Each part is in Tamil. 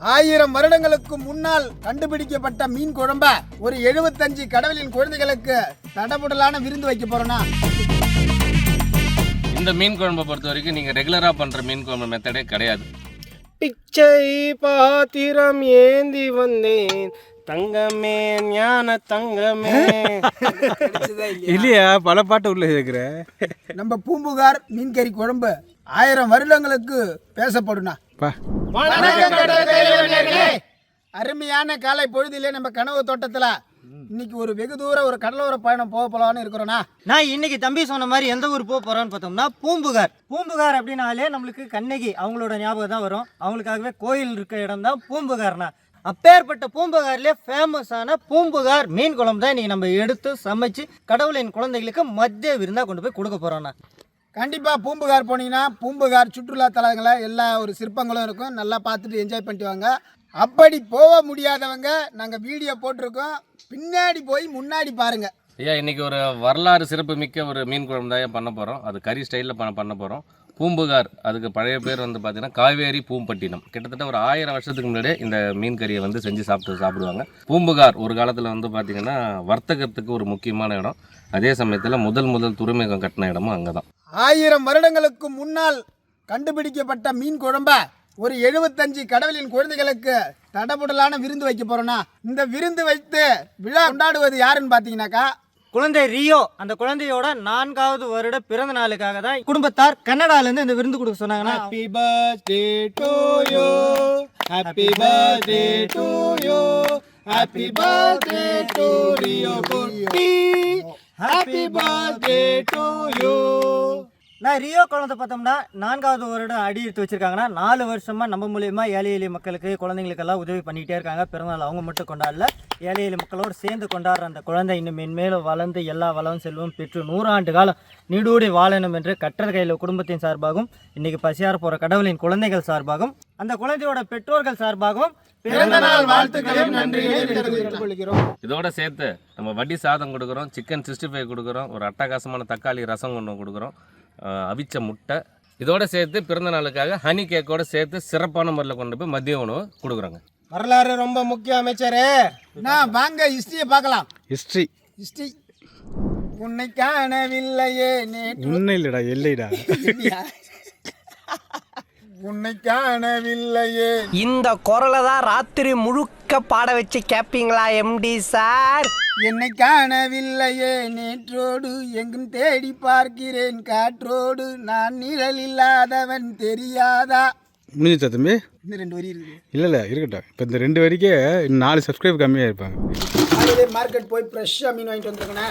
ஆயிரம் வருடங்களுக்கு முன்னால் கண்டுபிடிக்கப்பட்ட மீன் குழம்ப ஒரு எழுபத்தஞ்சு கடவுளின் குழந்தைகளுக்கு தடபுடலான விருந்து வைக்க போறோம்னா? இந்த மீன் குழம்பை பொறுத்த வரைக்கும் நீங்கள் ரெகுலராக பண்ணுற மீன் குழம்பு மெத்தடே கிடையாது. பிச்சை பாத்திரம் ஏந்தி வந்தேன். தங்கமே ஞான தங்கமே. இல்லையா? பல பாட்டு உள்ள இருக்கிற நம்ம பூம்புகார் மீன் கறி குழம்பு ஆயிரம் வருடங்களுக்கு பேசப்படும்னா பா. அருமையான காலை பொழுதிலே நம்ம கனவு தோட்டத்துல இன்னைக்கு ஒரு வெகு தூரம் ஒரு கடலோர பயணம் போக போலான்னு இருக்கிறோம்னா. நான் இன்னைக்கு தம்பி சொன்ன மாதிரி எந்த ஊர் போக போறோம்னு பார்த்தோம்னா பூம்புகார். பூம்புகார் அப்படின்னாலே நம்மளுக்கு கண்ணகி அவங்களோட ஞாபகம் தான் வரும். அவங்களுக்காகவே கோயில் இருக்க இடம் தான் பூம்புகார்னா. அப்பேற்பட்ட பூம்புகார்லேயே ஃபேமஸான பூம்புகார் மீன் குழம்பு தான் இன்னைக்கு நம்ம எடுத்து சமைச்சு கடவுளின் குழந்தைகளுக்கு மத்திய விருந்தா கொண்டு போய் கொடுக்க போறோம்னா. கண்டிப்பாக பூம்புகார் போனீங்கன்னா பூம்புகார் சுற்றுலா தலங்களை எல்லா ஒரு சிற்பங்களும் இருக்கும். நல்லா பார்த்துட்டு என்ஜாய் பண்ணிட்டு வாங்க. அப்படி போக முடியாதவங்க நாங்கள் வீடியோ போட்டிருக்கோம். பின்னாடி போய் முன்னாடி பாருங்கள் ஐயா இன்னைக்கு ஒரு வரலாறு சிறப்பு மிக்க ஒரு மீன் குழம்பு தான் பண்ண போகிறோம் அது கறி ஸ்டைலில் பண்ண பண்ண போகிறோம் பூம்புகார் அதுக்கு பழைய பேர் வந்து பார்த்தீங்கன்னா காவேரி பூம்பட்டினம். கிட்டத்தட்ட ஒரு ஆயிரம் வருஷத்துக்கு முன்னாடியே இந்த மீன் கறியை வந்து செஞ்சு சாப்பிட்டு சாப்பிடுவாங்க. பூம்புகார் ஒரு காலத்தில் வந்து பார்த்தீங்கன்னா வர்த்தகத்துக்கு ஒரு முக்கியமான இடம். அதே சமயத்தில் முதல் முதல் துறைமுகம் கட்டின இடமும் அங்கே தான் ஆயிரம் வருடங்களுக்கு முன்னால் கண்டுபிடிக்கப்பட்ட மீன் குழம்ப ஒரு எழுபத்தஞ்சு கடவுளின் குழந்தைகளுக்கு தடபுடலான விருந்து வைக்க போறோம்னா இந்த விருந்து வைத்து விழா கொண்டாடுவது யாருன்னு பார்த்தீங்கன்னாக்கா குழந்தை ரியோ அந்த குழந்தையோட நான்காவது வருட பிறந்த நாளுக்காக தான் குடும்பத்தார் கன்னடால இருந்து இந்த விருந்து கொடுக்க சொன்னாங்கன்னா happy birthday to you happy birthday to you happy birthday to Rio குட்டி ஹாப்பி பர்த்டே டு யூ நான் ரியோ குழந்தை பார்த்தோம்னா நான்காவது வருடம் அடி எடுத்து வச்சிருக்காங்கன்னா நாலு வருஷமா நம்ம மூலியமா ஏழை எளிய மக்களுக்கு குழந்தைங்களுக்கெல்லாம் உதவி பண்ணிட்டே இருக்காங்க. பிறந்தநாள் அவங்க மட்டும் கொண்டாடல. ஏழை எளிய மக்களோடு சேர்ந்து கொண்டாடுற அந்த குழந்தை இன்னும் மென்மேலும் வளர்ந்து எல்லா வளம் செல்வம் பெற்று நூறாண்டு காலம் நீடூடி வாழணும் என்று கற்றர் கையில் குடும்பத்தின் சார்பாகவும் இன்னைக்கு பசியார போற கடவுளின் குழந்தைகள் சார்பாகவும் அந்த குழந்தையோட பெற்றோர்கள் சார்பாகவும் பிறந்த நாள் வாழ்த்துக்களையும் தெரிவித்துக் கொள்கிறோம். இதோட சேர்த்து நம்ம வட்டி சாதம் கொடுக்குறோம் சிக்கன் சிக்ஸ்டி ஃபைவ் கொடுக்குறோம் ஒரு அட்டகாசமான தக்காளி ரசம் ஒன்று கொடுக்குறோம் அவிச்ச முட்டை. இதோட சேர்த்து பிறந்த நாளுக்காக ஹனி கேக்கோட சேர்த்து சிறப்பான முறையில் கொண்டு போய் மதிய உணவு கொடுக்குறோங்க. வரலாறு ரொம்ப முக்கியம் அமைச்சரே. நான் வாங்க ஹிஸ்டரியை பார்க்கலாம். ஹிஸ்ட்ரி ஹிஸ்டரி உன்னை காணவில்லையே உன்னை இல்லடா எல்லைடா. உன்னை காணவில்லையே. இந்த குரலை தான் ராத்திரி முழுக்க பாட வச்சு கேட்பீங்களா எம்டி சார்? என்னை காணவில்லையே நேற்றோடு எங்கும் தேடி பார்க்கிறேன். காற்றோடு நான் நிழல் இல்லாதவன் தெரியாதா? முடிஞ்சிச்சா தம்பி? இன்னும் ரெண்டு வரி இருக்குது இல்லை இல்லை இருக்கட்டும். இப்போ இந்த ரெண்டு வரைக்கே இன்னும் நாலு சப்ஸ்கிரைப் கம்மியாக இருப்பாங்க. காலையிலே மார்க்கெட் போய் ஃப்ரெஷ்ஷாக மீன் வாங்கிட்டு வந்துருக்கண்ணா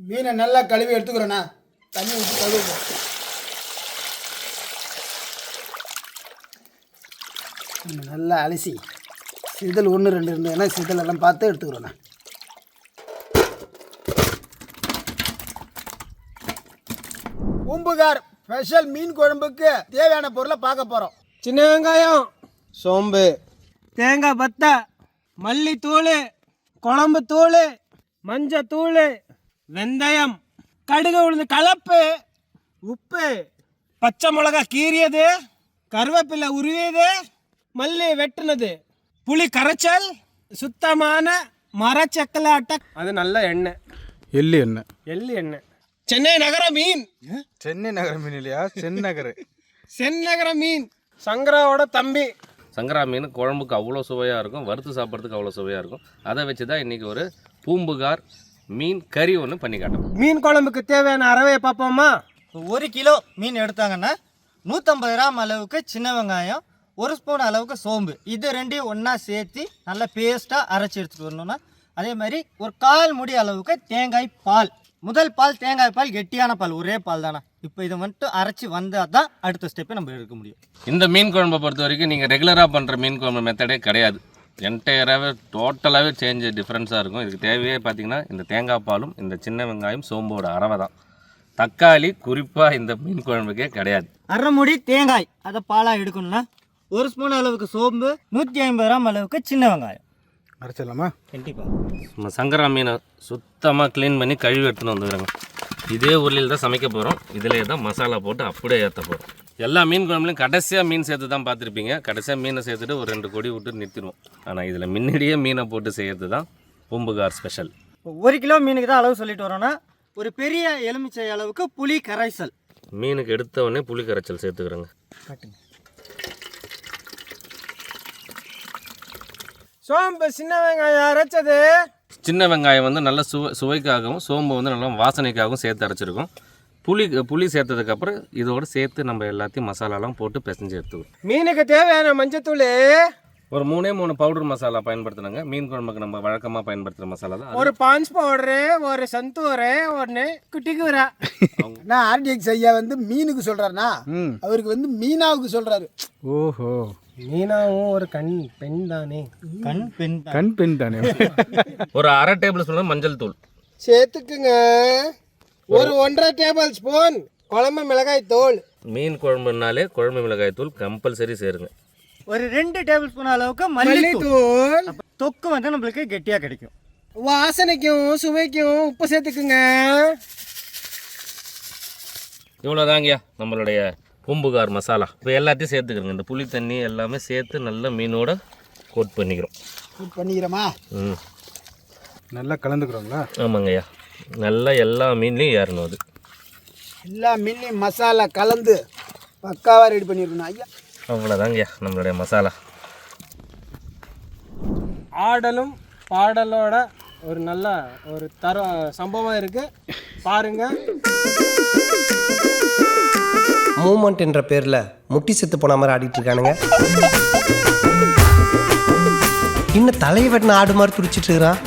மீனை நல்லா கழுவி எடுத்துக்கிறேண்ணா தண்ணி ஊற்றி கழுவுவோம் மீனை நல்லா அலசி. சிதல் ஒன்று ரெண்டு இருந்ததுன்னா சிதல் எல்லாம் பார்த்து எடுத்துக்கிறோண்ணா பூம்புகார் ஸ்பெஷல் மீன் குழம்புக்கு தேவையான பொருளை பார்க்க போகிறோம் சின்ன வெங்காயம் சோம்பு. தேங்காய் பத்தை மல்லித்தூள் குழம்பு தூள் மஞ்சத்தூள் வெந்தயம் கடுகு உளுந்து கலப்பு உப்பு பச்சை மிளகா கீறியது கருவேப்பிலை உருவியது மல்லி வெட்டுனது. புளி கரைச்சல்? சுத்தமான மரச்சக்கல அட்டை அது நல்ல எண்ணெய். எள்ளு எண்ணெய். எள்ளு எண்ணெய். சென்னை நகர மீன். சென்னை நகர மீன் இல்லையா? செந்நகர் செந்நகர மீன். சங்கராவோட தம்பி. சங்கரா மீன் குழம்புக்கு அவ்வளோ சுவையாக இருக்கும் வறுத்து சாப்பிட்றதுக்கு அவ்வளோ சுவையாக இருக்கும். அதை வச்சு தான் இன்றைக்கி ஒரு பூம்புகார் மீன் கறி ஒன்று பண்ணி காட்டும் மீன் குழம்புக்கு தேவையான அரவையை பார்ப்போமா? ஒரு கிலோ மீன் எடுத்தாங்கன்னா நூற்றம்பது கிராம் அளவுக்கு சின்ன வெங்காயம் ஒரு ஸ்பூன் அளவுக்கு சோம்பு. இது ரெண்டையும் ஒன்றா சேர்த்து நல்லா பேஸ்ட்டாக அரைச்சி எடுத்துகிட்டு வரணும்னா அதே மாதிரி ஒரு கால் முடி அளவுக்கு தேங்காய் பால். முதல் பால் தேங்காய் பால் கெட்டியான பால் ஒரே பால் தானே? இப்போ இதை மட்டும் அரைச்சி வந்தால் தான் அடுத்த ஸ்டெப்பை நம்ம எடுக்க முடியும். இந்த மீன் குழம்பை பொறுத்த வரைக்கும் நீங்கள் ரெகுலராக பண்ணுற மீன் குழம்பு மெத்தடே கிடையாது. என்டையராகவே டோட்டலாகவே சேஞ்ச் டிஃப்ரென்ஸாக இருக்கும். இதுக்கு தேவையே பார்த்தீங்கன்னா இந்த தேங்காய் பாலும் இந்த சின்ன வெங்காயம் சோம்போட அரவை தான். தக்காளி குறிப்பாக இந்த மீன் குழம்புக்கே கிடையாது. அரை முடி தேங்காய் அதை பாலாக எடுக்கணும்னா ஒரு ஸ்பூன் அளவுக்கு சோம்பு நூற்றி ஐம்பது கிராம் அளவுக்கு சின்ன வெங்காயம். அரைச்சிடலாமா? கண்டிப்பாக நம்ம சங்கரா மீனை சுத்தமாக க்ளீன் பண்ணி கழுவி எடுத்துன்னு வந்துக்கிறோங்க இதே உருளியில் தான் சமைக்க போகிறோம் இதிலே தான் மசாலா போட்டு அப்படியே ஏற்ற போகிறோம் எல்லா மீன் குழம்புலையும் கடைசியாக மீன் சேர்த்து தான் பார்த்துருப்பீங்க. கடைசியாக மீனை சேர்த்துட்டு ஒரு ரெண்டு கொடி விட்டு நிறுத்திடுவோம். ஆனால் இதில் முன்னாடியே மீனை போட்டு செய்கிறது தான் பூம்புகார் ஸ்பெஷல் ஒரு கிலோ மீனுக்கு தான் அளவு சொல்லிட்டு வரோம்னா ஒரு பெரிய எலுமிச்சை அளவுக்கு புளி கரைசல். மீனுக்கு எடுத்த உடனே புளி கரைச்சல் சேர்த்துக்கிறோங்க. சோம்பு சின்ன வெங்காயம் அரைச்சது. சின்ன வெங்காயம் வந்து நல்ல சுவை சுவைக்காகவும் சோம்பு வந்து நல்லா வாசனைக்காகவும் சேர்த்து அரைச்சிருக்கோம். புளி புளி சேர்த்ததுக்கப்புறம் இதோடு சேர்த்து நம்ம எல்லாத்தையும் மசாலாலாம் போட்டு பிசைஞ்சு எடுத்துக்கிறோம் மீனுக்கு தேவையான மஞ்சத்தூள். ஒரு மூணே மூணு பவுடர் மசாலா பயன்படுத்தினாங்க மீன் குழம்புக்கு நம்ம வழக்கமாக பயன்படுத்துகிற மசாலா தான். ஒரு பான்ஸ் பவுடரு ஒரு சந்தூரு ஒன்று குட்டிக்குரா நான் ஆர்டிஎக்ஸ் ஐயா வந்து மீனுக்கு சொல்கிறாருனா ம். அவருக்கு வந்து மீனாவுக்கு சொல்கிறாரு ஓஹோ. மீனாவும் ஒரு கண் பெண் தானே? கண் பெண் தான். கண் பெண் தானே? ஒரு அரை டேபிள் ஸ்பூன் மஞ்சள் தூள். சேர்த்துக்குங்க. ஒரு ஒன்றரை டேபிள் ஸ்பூன் குழம்பு மிளகாய் தூள். மீன் குழம்புனாலே குழம்பு மிளகாய் தூள் கம்பல்சரி சேருங்க. ஒரு ரெண்டு டேபிள் ஸ்பூன் அளவுக்கு மல்லித்தூள். தொக்கு வந்து நம்மளுக்கு கெட்டியாக கிடைக்கும். வாசனைக்கும் சுவைக்கும் உப்பு சேர்த்துக்குங்க. இவ்வளோதாங்கய்யா நம்மளுடைய பூம்புகார் மசாலா. இப்போ எல்லாத்தையும் சேர்த்துக்கிறோங்க. இந்த புளி தண்ணி எல்லாமே சேர்த்து நல்லா மீனோட கோட் பண்ணிக்கிறோம். கூட் பண்ணிக்கிறோமா? ம். நல்லா கலந்துக்கிறோங்களா? ஆமாங்கய்யா நல்லா எல்லா மீன்லேயும் ஏறணும் அது. எல்லா மீன்லையும் மசாலா கலந்து பக்காவாக ரெடி பண்ணியிருக்கணும் ஐயா. அவ்வளோதாங்கய்யா நம்மளுடைய மசாலா. ஆடலும் பாடலோட ஒரு நல்ல ஒரு தர சம்பவம் இருக்கு. பாருங்க. மூமெண்ட் என்ற பேர்ல முட்டி செத்து போன மாதிரி ஆடிட்டு இருக்கானுங்க. இன்னும் தலையை வெட்டின ஆடு மாதிரி துடிச்சிட்டு இருக்கிறான்.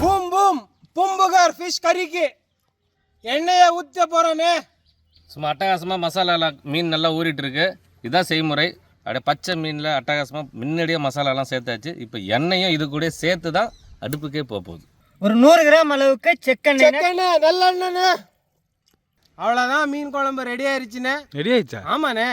பூம் பூம் பூம்புகார் ஃபிஷ் கறிக்கு. எண்ணெயை ஊற்ற போகிறோன்னே சும்மா அட்டகாசமாக மசாலாலாம் மீன் நல்லா ஊறிட்டு இருக்கு. இதுதான் செய்முறை. அப்படியே பச்சை மீனில் அட்டகாசமாக முன்னாடியே மசாலாலாம் சேர்த்தாச்சு. இப்போ எண்ணெயும் இது கூட சேர்த்து தான் அடுப்புக்கே போக போகுது. ஒரு நூறு கிராம் அளவுக்கு செக்கெண்ணெய். நல்லெண்ணெண்ணே அவ்வளோதான் மீன் குழம்பு ரெடி ஆயிடுச்சுண்ணே ரெடி ஆயிடுச்சா? ஆமாண்ணே.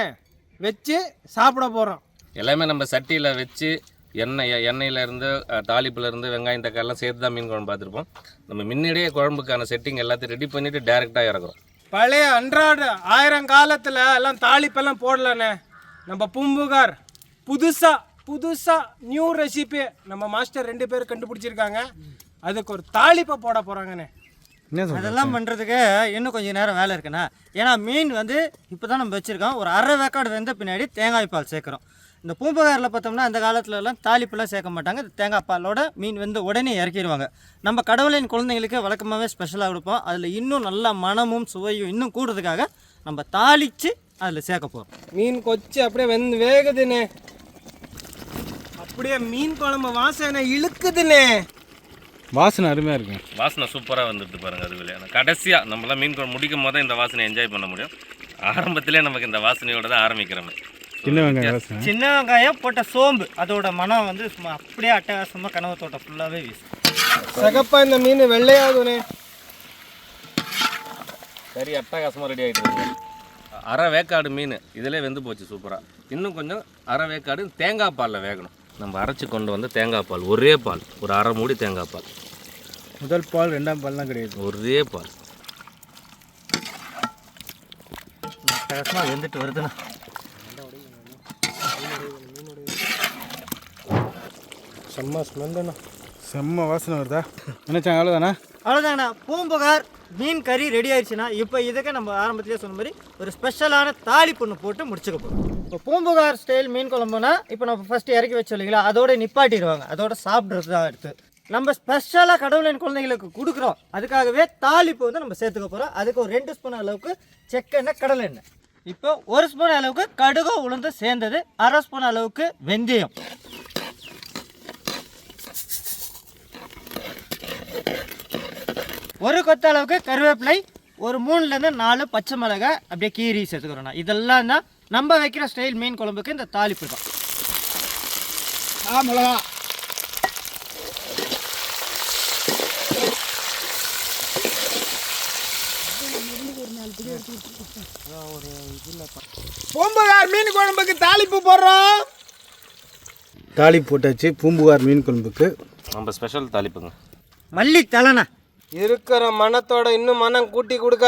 வச்சு சாப்பிட போகிறோம் எல்லாமே நம்ம சட்டியில் வச்சு எண்ணெய் எண்ணெயில இருந்து அஹ், தாளிப்புல இருந்து வெங்காயம் தக்காளிலாம் சேர்த்து தான் மீன் குழம்பு பார்த்துருப்போம். நம்ம முன்னாடியே குழம்புக்கான செட்டிங் எல்லாத்தையும் ரெடி பண்ணிவிட்டு டேரெக்டாக இறக்குறோம். பழைய அன்றாட ஆயிரம் காலத்தில் எல்லாம் தாளிப்பெல்லாம் போடலண்ணே. நம்ம பூம்புகார் புதுசாக புதுசாக நியூ ரெசிபி நம்ம மாஸ்டர் ரெண்டு பேர் கண்டுபிடிச்சிருக்காங்க. அதுக்கு ஒரு தாளிப்பை போட போகிறாங்கண்ணே அதெல்லாம் பண்ணுறதுக்கு இன்னும் கொஞ்சம் நேரம் வேலை இருக்குண்ணா. ஏன்னா மீன் வந்து இப்போ தான் நம்ம வச்சுருக்கோம். ஒரு அரை வேக்காடு வெந்த பின்னாடி தேங்காய் பால் சேர்க்குறோம். இந்த பூம்புகாரில் பார்த்தோம்னா அந்த காலத்துல எல்லாம் தாளிப்புலாம் சேர்க்க மாட்டாங்க. தேங்காய் பாலோட மீன் வந்து உடனே இறக்கிடுவாங்க. நம்ம கடவுளின் குழந்தைங்களுக்கு வழக்கமாகவே ஸ்பெஷலாக கொடுப்போம். அதில் இன்னும் நல்ல மனமும் சுவையும் இன்னும் கூடுறதுக்காக நம்ம தாளித்து அதில் சேர்க்க போகிறோம் மீன் கொச்சு அப்படியே வெந்து வேகுதுண்ணே. அப்படியே மீன் குழம்பு வாசனை இழுக்குதுண்ணே. வாசனை அருமையாக இருக்குங்க வாசனை சூப்பராக வந்துட்டு பாருங்க அது வெளியே கடைசியாக நம்மளாம் மீன் குழம்பு முடிக்கும் போது இந்த வாசனை என்ஜாய் பண்ண முடியும். ஆரம்பத்திலே நமக்கு இந்த வாசனையோட தான் ஆரம்பிக்கிறோமே. சின்ன வெங்காயம் வாசனை. சின்ன வெங்காயம் போட்ட சோம்பு அதோட மனம் வந்து சும்மா அப்படியே அட்டகாசமாக கனவு தோட்டம் ஃபுல்லாகவே வீசும். சகப்பா இந்த மீன் வெள்ளையாகுதுண்ணே சரி அட்டகாசமாக ரெடி ஆகிட்டு அரை வேக்காடு மீன் இதிலே வெந்து போச்சு சூப்பராக இன்னும் கொஞ்சம் அரை வேக்காடு தேங்காய் பாலில் வேகணும். நம்ம அரைச்சி கொண்டு வந்த தேங்காய் பால் ஒரே பால் ஒரு அரை மூடி தேங்காய் பால். முதல் பால் ரெண்டாம் பால்லாம் கிடையாது. ஒரே பால். வெந்துட்டு வருதுண்ணா. செம்ம ஸ்மெல்லுண்ணா. செம்ம வாசனை வருதா? நினைச்சாங்க அவ்வளோதானா அவ்வளோதாங்கண்ணா பூம்புகார் மீன் கறி ரெடி ஆயிடுச்சுன்னா இப்போ இதுக்கு நம்ம ஆரம்பத்திலே சொன்ன மாதிரி ஒரு ஸ்பெஷலான தாளிப்பு ஒன்று போட்டு முடிச்சுக்க போகிறோம் இப்போ பூம்புகார் ஸ்டைல் மீன் குழம்புனா இப்போ நம்ம ஃபஸ்ட்டு இறக்கி வச்சோம் இல்லைங்களா அதோட நிப்பாட்டிடுவாங்க. அதோட சாப்பிட்றது தான் எடுத்து நம்ம ஸ்பெஷலாக கடவுளின் குழந்தைங்களுக்கு கொடுக்குறோம். அதுக்காகவே தாளிப்பு வந்து நம்ம சேர்த்துக்க போகிறோம் அதுக்கு ஒரு ரெண்டு ஸ்பூன் அளவுக்கு செக்கெண்ணெய் கடலை எண்ணெய். இப்போ ஒரு ஸ்பூன் அளவுக்கு கடுகு உளுந்து சேர்ந்தது அரை ஸ்பூன் அளவுக்கு வெந்தயம். ஒரு கொத்த அளவுக்கு கருவேப்பிலை ஒரு மூணுலேருந்து நாலு பச்சை மிளகாய் அப்படியே கீரி சேர்த்துக்கிறோண்ணா இதெல்லாம் தான் நம்ம வைக்கிற ஸ்டைல் மீன் குழம்புக்கு இந்த தாளிப்பு தான். ஆ மிளகா. பூம்புகார் மீன் குழம்புக்கு தாளிப்பு போடுறோம். தாலி போட்டாச்சு பூம்புகார் மீன் குழம்புக்கு. நம்ம ஸ்பெஷல் தாளிப்புங்க. மல்லி தலைண்ணா இருக்கிற மனத்தோட இன்னும் மனம் கூட்டி கொடுக்க.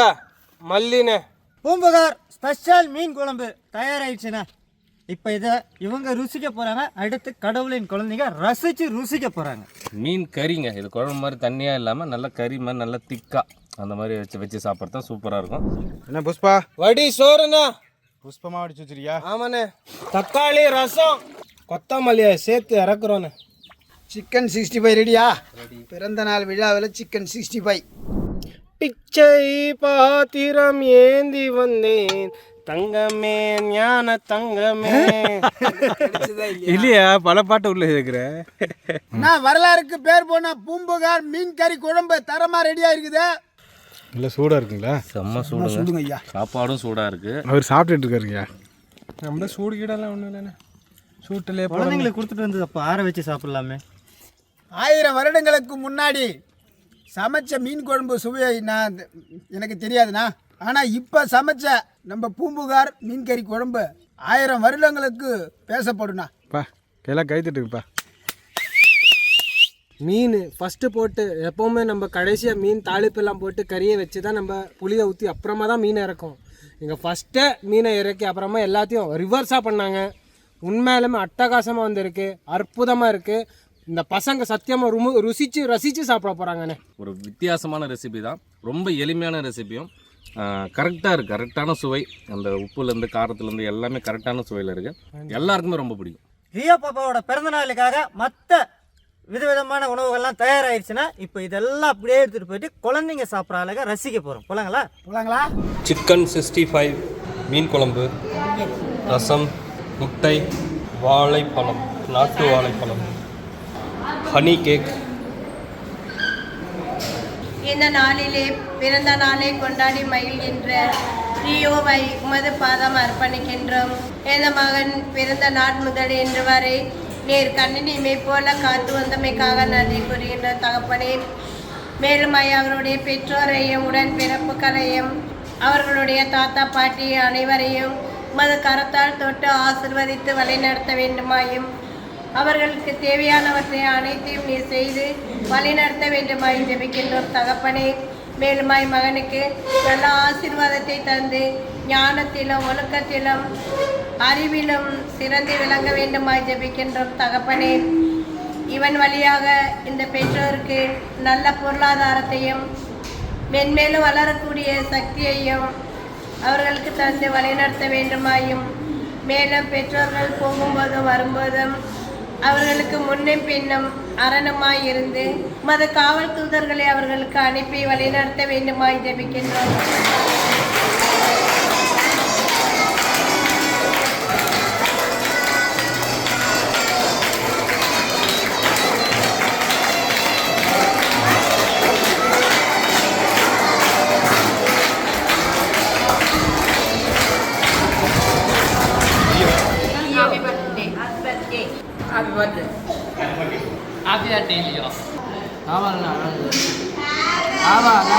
மல்லிண்ணே பூம்புகார் ஸ்பெஷல் மீன் குழம்பு தயாராகிடுச்சுண்ணே இப்போ இதை இவங்க ருசிக்க போகிறாங்க அடுத்து கடவுளின் குழந்தைங்க ரசித்து ருசிக்க போகிறாங்க மீன் கறிங்க. இது குழம்பு மாதிரி தண்ணியாக இல்லாமல் நல்லா கறி மாதிரி நல்லா திக்கா அந்த மாதிரி வச்சு வச்சு சாப்பிட்றது தான் சூப்பராக இருக்கும். என்ன புஷ்பா? வடி சோறுண்ணா. புஷ்பமா அடிச்சு வச்சிருக்கியா? ஆமாண்ணே. தக்காளி ரசம் கொத்தமல்லியை சேர்த்து இறக்குறோண்ணே சிக்கன் சிக்ஸ்டி ஃபைவ் ரெடியா பிறந்த நாள் விழாவில் சிக்கன் சிக்ஸ்டி ஃபைவ் பிச்சை பாத்திரம் ஏந்தி வந்தேன். தங்கமே ஞான தங்கமே. இல்லையா? பல பாட்டு உள்ள இருக்கிற நான் வரலாறுக்கு பேர் போன பூம்புகார் மீன் கறி குழம்பு தரமாக ரெடியாக இருக்குது இல்லை சூடாக இருக்குங்களா? செம்ம சூடுங்க. சொல்லுங்க ஐயா. சாப்பாடும் சூடாக இருக்குது அவர் சாப்பிட்டுட்டு இருக்காருங்கய்யா நம்ம சூடு கீடெல்லாம் ஒன்றும் இல்லைண்ணே. சூட்டிலே குழந்தைங்களுக்கு கொடுத்துட்டு வந்து அப்போ ஆற வச்சு சாப்பிட்லாமே. ஆயிரம் வருடங்களுக்கு முன்னாடி சமைச்ச மீன் குழம்பு சுவையை நான் எனக்கு தெரியாதுண்ணா. ஆனால் இப்போ சமைச்ச நம்ம பூம்புகார் மீன் கறி குழம்பு ஆயிரம் வருடங்களுக்கு பேசப்படுண்ணா. பா கையெல்லாம் கை தட்டுக்குப்பா மீன் ஃபஸ்ட்டு போட்டு எப்போவுமே நம்ம கடைசியாக மீன் தாளிப்பெல்லாம் போட்டு கறியை வச்சு தான் நம்ம புளியை ஊற்றி அப்புறமா தான் மீனை இறக்கும். இங்கே ஃபஸ்ட்டே மீனை இறக்கி அப்புறமா எல்லாத்தையும் ரிவர்ஸாக பண்ணாங்க. உண்மையிலுமே அட்டகாசமாக வந்திருக்கு அற்புதமாக இருக்குது இந்த பசங்க சத்தியமாக ருமு ருசித்து ரசித்து சாப்பிட போகிறாங்கண்ணே ஒரு வித்தியாசமான ரெசிபி தான். ரொம்ப எளிமையான ரெசிபியும் கரெக்டாக இருக்குது கரெக்டான சுவை. அந்த உப்புலேருந்து காரத்துலேருந்து எல்லாமே கரெக்டான சுவையில் இருக்குது எல்லாருக்குமே ரொம்ப பிடிக்கும். ரியோ பாப்பாவோட பிறந்த நாளுக்காக மற்ற விதவிதமான உணவுகள்லாம் தயாராகிடுச்சுன்னா இப்போ இதெல்லாம் அப்படியே எடுத்துகிட்டு போயிட்டு குழந்தைங்க சாப்பிட்ற அழகாக ரசிக்க போகிறோம் போலாங்களா? போலாங்களா? சிக்கன் சிக்ஸ்டி ஃபைவ் மீன் குழம்பு ரசம் முட்டை வாழைப்பழம் நாட்டு வாழைப்பழம். ஹனி கேக் இந்த நாளிலே பிறந்த நாளை கொண்டாடி மகிழ்கின்ற ரியோவை உமது பாதம் அர்ப்பணிக்கின்றோம். இந்த மகன் பிறந்த நாள் முதல் இன்று வரை நேர் கண்ணினிமை போல காத்து வந்தமைக்காக நன்றி கூறுகின்ற தகப்பனே. மேலும் அவருடைய பெற்றோரையும் உடன் பிறப்புகளையும் அவர்களுடைய தாத்தா பாட்டி அனைவரையும் உமது கரத்தால் தொட்டு ஆசிர்வதித்து வழிநடத்த வேண்டுமாயும் அவர்களுக்கு தேவையானவற்றை அனைத்தையும் நீ செய்து வழிநடத்த வேண்டுமாய் ஜெபிக்கின்றோம் தகப்பனே. மேலுமாய் மகனுக்கு நல்ல ஆசீர்வாதத்தை தந்து ஞானத்திலும் ஒழுக்கத்திலும் அறிவிலும் சிறந்து விளங்க வேண்டுமாய் ஜெபிக்கின்றோம் தகப்பனே. இவன் வழியாக இந்த பெற்றோருக்கு நல்ல பொருளாதாரத்தையும் மென்மேலும் வளரக்கூடிய சக்தியையும் அவர்களுக்கு தந்து வழிநடத்த வேண்டுமாயும் மேலும் பெற்றோர்கள் போகும்போதும் வரும்போதும் அவர்களுக்கு முன்னும் பின்னும் அரணமாய் இருந்து மத காவல் தூதர்களை அவர்களுக்கு அனுப்பி வழிநடத்த வேண்டுமாய் ஜபிக்கின்றோம்.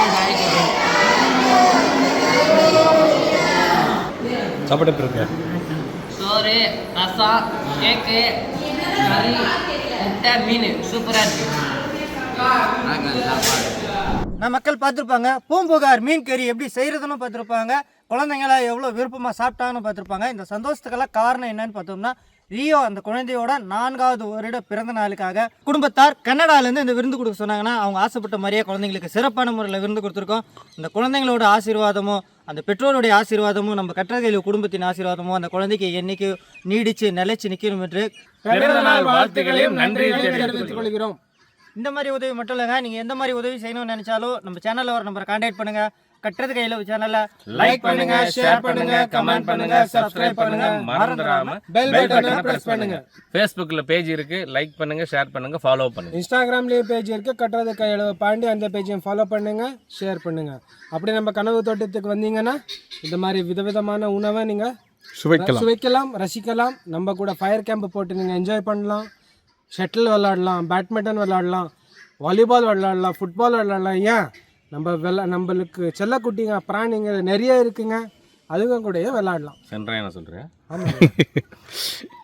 ஆமாம் சாப்பிட்டு இருக்க சோறு ரசம் கேக்கு கறி முட்டை மீன். சூப்பராக இருக்கு. நான் மக்கள் பார்த்துருப்பாங்க. பூம்புகார் மீன் கறி எப்படி செய்கிறதுன்னு பார்த்துருப்பாங்க. குழந்தைங்களாம் எவ்வளோ விருப்பமாக சாப்பிட்டாங்கன்னு பார்த்துருப்பாங்க. இந்த சந்தோஷத்துக்கெல்லாம் காரணம் என்னன்னு பார்த்தோம்னா ரியோ அந்த குழந்தையோட நான்காவது வருட பிறந்த நாளுக்காக குடும்பத்தார் கன்னடாலேருந்து இந்த விருந்து கொடுக்க சொன்னாங்கன்னா அவங்க ஆசைப்பட்ட மாதிரியே குழந்தைங்களுக்கு சிறப்பான முறையில் விருந்து கொடுத்துருக்கோம். அந்த குழந்தைங்களோட ஆசீர்வாதமும் அந்த பெற்றோருடைய ஆசீர்வாதமும் நம்ம கற்றகையில் குடும்பத்தின் ஆசீர்வாதமும் அந்த குழந்தைக்கு என்னைக்கு நீடிச்சு நிலைச்சு நிற்கணும் என்று வாழ்த்துக்களையும் நன்றி தெரிவித்துக் கொள்கிறோம். இந்த மாதிரி உதவி மட்டும் இல்லைங்க. நீங்கள் எந்த மாதிரி உதவி செய்யணும்னு நினைச்சாலும் நம்ம சேனலில் வர நம்பரை கான்டாக்ட் பண்ணுங்க. கட்டுறது கையில் சேனலில் லைக் பண்ணுங்க ஷேர் பண்ணுங்க கமெண்ட் பண்ணுங்க சப்ஸ்கிரைப் பண்ணுங்க. மறந்துடாம பெல் பட்டனை பிரஸ் பண்ணுங்க. ஃபேஸ்புக்கில் பேஜ் இருக்கு லைக் பண்ணுங்க ஷேர் பண்ணுங்க ஃபாலோ பண்ணுங்க. இன்ஸ்டாகிராம்லேயே பேஜ் இருக்குது கட்டுறது கையளவு பாண்டி அந்த பேஜையும் ஃபாலோ பண்ணுங்க ஷேர் பண்ணுங்க. அப்படி நம்ம கனவு தோட்டத்துக்கு வந்தீங்கன்னா இந்த மாதிரி விதவிதமான உணவை நீங்கள் சுவைக்கலாம். சுவைக்கலாம் ரசிக்கலாம். நம்ம கூட ஃபயர் கேம்ப் போட்டு நீங்கள் என்ஜாய் பண்ணலாம். ஷட்டில் விளாடலாம் பேட்மிண்டன் விளாடலாம் வாலிபால் விளாடலாம் ஃபுட்பால் விளாடலாம் ஏன்? நம்ம வெளா நம்மளுக்கு செல்லக்குட்டிங்க பிராணிங்க நிறைய இருக்குங்க. அதுங்க கூடயே விளாடலாம். சென்றாய் என்ன சொல்கிறேன் ஆமாம்